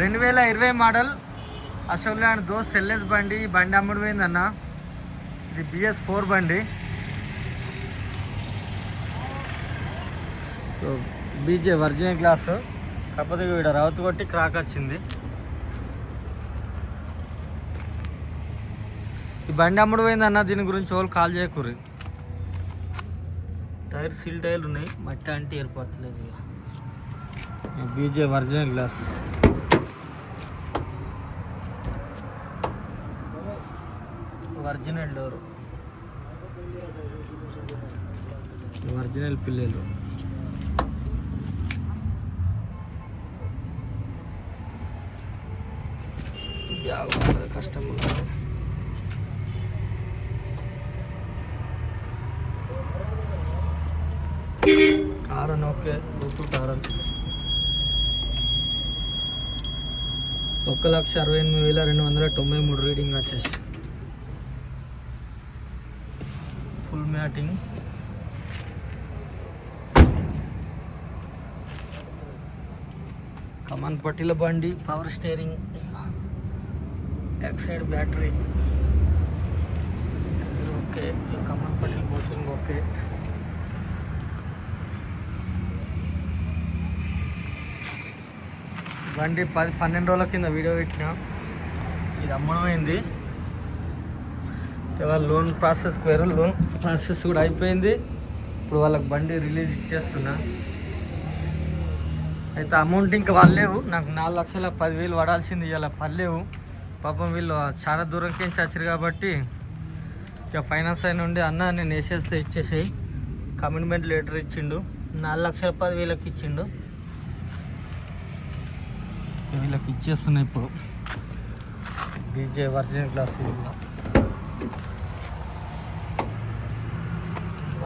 రెండు వేల ఇరవై model Ashok Leyland Dost LS బండి ఈ బండి అమ్ముడుపోయిందన్న ఇది బిఎస్ ఫోర్ బండి. బీజే వర్జిన్ గ్లాస్. కాకపోతే వీడ రవత కొట్టి క్రాక్ వచ్చింది. ఈ బండి అమ్ముడు పోయిందన్న దీని గురించి వాళ్ళు కాల్ చేయకూరి టైర్ సీల్ టైర్లు ఉన్నాయి మట్టి అంటే ఏర్పడతలేదు ఇక. బీజే original glass. Original door. Original పిల్లలు. కష్టం. ఆరన్ ఓకే బ్లూటూత్ ఆరన్ ఒక లక్ష అరవై ఎనిమిది వేల రెండు వందల తొంభై మూడు రీడింగ్ వచ్చేసి మ్యాటింగ్. కమాన్ పట్టిల బండి power steering Exide battery okay కమాన్ పట్టిల బోటింగ్ ఓకే బండి పది పన్నెండు రోజుల కింద వీడియో పెట్టిన. ఇది అమ్మడమైంది వాళ్ళ లోన్ ప్రాసెస్ పోయారు లోన్ ప్రాసెస్ కూడా అయిపోయింది. ఇప్పుడు వాళ్ళకి బండి రిలీజ్ ఇచ్చేస్తున్నా. అయితే అమౌంట్ ఇంకా వాళ్ళేవు నాకు నాలుగు లక్షల పదివేలు పడాల్సింది ఇలా పర్లేవు పాపం వీళ్ళు చాలా దూరంకి వచ్చారు కాబట్టి ఇక ఫైనాన్స్ అయిన ఉండి అన్న నేను వేసేస్తే ఇచ్చేసేయి. కమిట్మెంట్ లెటర్ ఇచ్చిండు. నాలుగు లక్షల పదివేలకు ఇచ్చిండు. వీళ్ళకి ఇచ్చేస్తున్నాయి ఇప్పుడు. బీజే original glass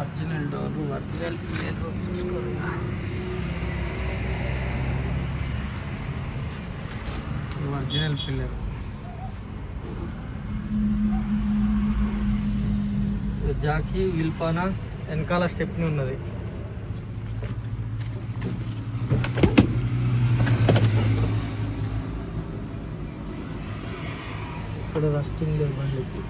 original door original పిల్లలు చూసుకోరు ఒరిజినల్ పిల్లలు జాకీ విల్పానా వెనకాల స్టెప్ని ఉన్నది. ఇక్కడ రస్టింగ్ లేదు బండికి.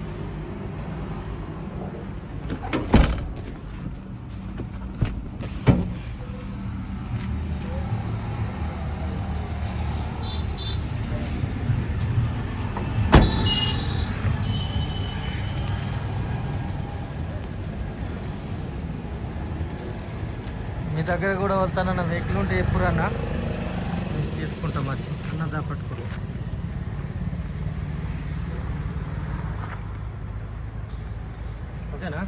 మీ దగ్గర కూడా వెళ్తానన్న వెహికల్ ఉంటే ఎప్పుడు అన్న తీసుకుంటాం వచ్చి అన్నదా పట్టుకో ఓకేనా?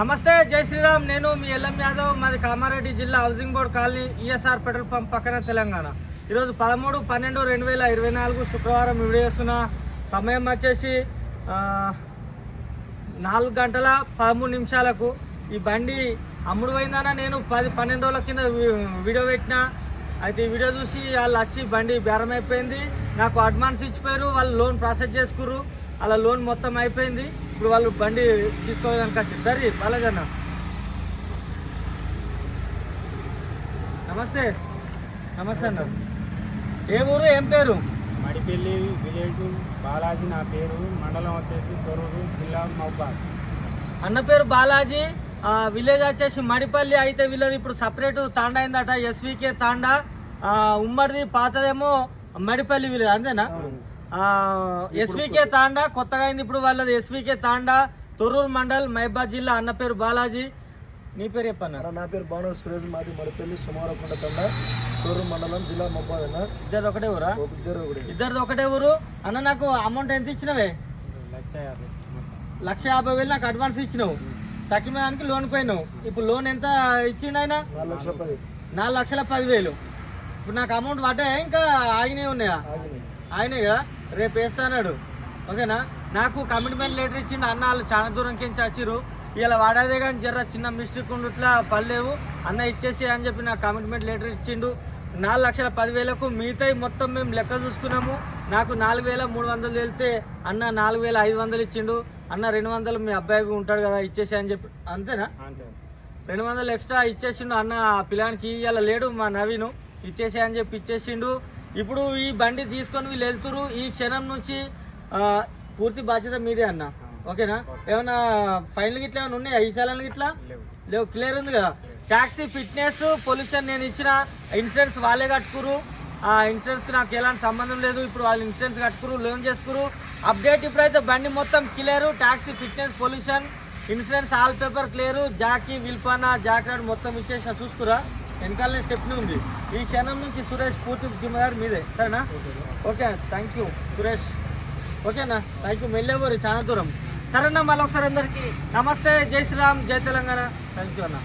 నమస్తే జై శ్రీరామ్. నేను మీ ఎల్ఎం యాదవ్. మాది కామారెడ్డి జిల్లా housing board colony ESR petrol pump పక్కన తెలంగాణ. ఈరోజు పదమూడు పన్నెండు రెండు వేల ఇరవై నాలుగు శుక్రవారం వీడియో చేస్తున్న సమయం వచ్చేసి నాలుగు గంటల పదమూడు నిమిషాలకు ఈ బండి అమ్ముడు పోయిందన్న నేను పది పన్నెండు రోజుల కింద వీడియో పెట్టిన. అయితే ఈ వీడియో చూసి వాళ్ళు వచ్చి బండి బేరం అయిపోయింది నాకు అడ్వాన్స్ ఇచ్చిపోయారు. వాళ్ళు లోన్ ప్రాసెస్ చేసుకుర్రు. అలా లోన్ మొత్తం అయిపోయింది. ఇప్పుడు వాళ్ళు బండి తీసుకోవడానికి వచ్చి దరి బాలాజన్న నమస్తే. నమస్తే అన్న. ఏ ఊరు ఏం పేరు? మడిపల్లి విలేజ్ బాలాజీ నా పేరు. మండలం వచ్చేసి తొర్రూరు జిల్లా మహబాద్ అన్న పేరు బాలాజీ. ఆ, విలేజ్ వచ్చేసి మడిపల్లి అయితే వీళ్ళది ఇప్పుడు సపరేట్ తాండా అయిందట ఎస్వికే తాండా. ఆ, ఉమ్మడిది పాతదేమో మడిపల్లి విలేజ్ అంతేనా? ఎస్వికే తాండా కొత్తగా అయింది ఇప్పుడు వాళ్ళది ఎస్వికే తాండా తొర్రూరు మండల్ మహబాద్ జిల్లా అన్న పేరు బాలాజీ. నీ పేరు చెప్పన్న? నా పేరు భాను సురేష్ మాది మడిపల్లి సుమారకొండ తండ తూరు మండలం జిల్లా మబ్బాద్ అన్న. ఇద్దరు ఒకటే ఊరా? ఇద్దరు ఒకటి. ఇద్దరిది ఒకటే ఊరు? అన్న నాకు అమౌంట్ ఎంత ఇచ్చినవే? లక్ష యాభై. లక్ష యాభై వేలు నాకు అడ్వాన్స్ ఇచ్చినావు. తక్కిన దానికి లోన్ పోయినావు. ఇప్పుడు లోన్ ఎంత ఇచ్చిండు ఆయన? నాలుగు లక్షల పదివేలు. ఇప్పుడు నాకు అమౌంట్ పడ్డాయా? ఇంకా ఆగినవి ఉన్నాయా? ఆయనగా రేపు వేస్తాడు ఓకేనా? నాకు కమిట్మెంట్ లెటర్ ఇచ్చిండు అన్న వాళ్ళు చాలా దూరం కించి వచ్చిర్రు ఇలా వాడాదే కానీ జర చిన్న మిస్టేక్ ఉండుట్లా పర్లేవు అన్న ఇచ్చేసి అని చెప్పి నాకు కమిట్మెంట్ లెటర్ ఇచ్చిండు. నాలుగు లక్షల పదివేలకు మిగతాయి మొత్తం మేము లెక్క చూసుకున్నాము. నాకు నాలుగు వేల మూడు వందలు వెళ్తే అన్న నాలుగు వేల ఐదు వందలు ఇచ్చిండు. అన్న రెండు వందలు మీ అబ్బాయికి ఉంటాడు కదా ఇచ్చేసి అని చెప్పి. అంతేనా? అంతే. రెండు వందలు ఎక్స్ట్రా ఇచ్చేసిండు అన్న పిల్లానికి ఇవాళ లేడు మా నవీను ఇచ్చేసే అని చెప్పి ఇచ్చేసిండు. ఇప్పుడు ఈ బండి తీసుకొని వీళ్ళు వెళ్తురు ఈ క్షణం నుంచి పూర్తి బాధ్యత మీదే అన్న. ఓకేనా? ఏమైనా ఫైన్లు గిట్లా ఏమైనా ఉన్నాయా? ఈ సాలను గిట్లా? లేవు. క్లియర్ ఉంది కదా? ట్యాక్సీ ఫిట్నెస్ పొల్యూషన్ నేను ఇచ్చిన ఇన్సూరెన్స్ వాళ్ళే కట్టుకురు ఆ ఇన్సూరెన్స్కి నాకు ఎలాంటి సంబంధం లేదు. ఇప్పుడు వాళ్ళు ఇన్సూరెన్స్ కట్టుకురు లోన్ చేసుకురు అప్డేట్ ఇప్పుడైతే బండి మొత్తం clear. Taxi fitness pollution insurance all paper clear. Jackie విల్పానా జాక్రాడ్ మొత్తం ఇచ్చేసిన చూసుకురా. వెనకాలనే స్టెప్ ఉంది. ఈ క్షణం నుంచి సురేష్ పూర్తి జిమ్మదారు మీదే. సరేనా? Okay thank you Suresh. ఓకేనా థ్యాంక్ యూ మెల్లెవరు చాలా దూరం. సరేనా మళ్ళీ ఒకసారి అందరికీ. నమస్తే జై శ్రీరామ్ జై తెలంగాణ. థ్యాంక్ యూ అన్న.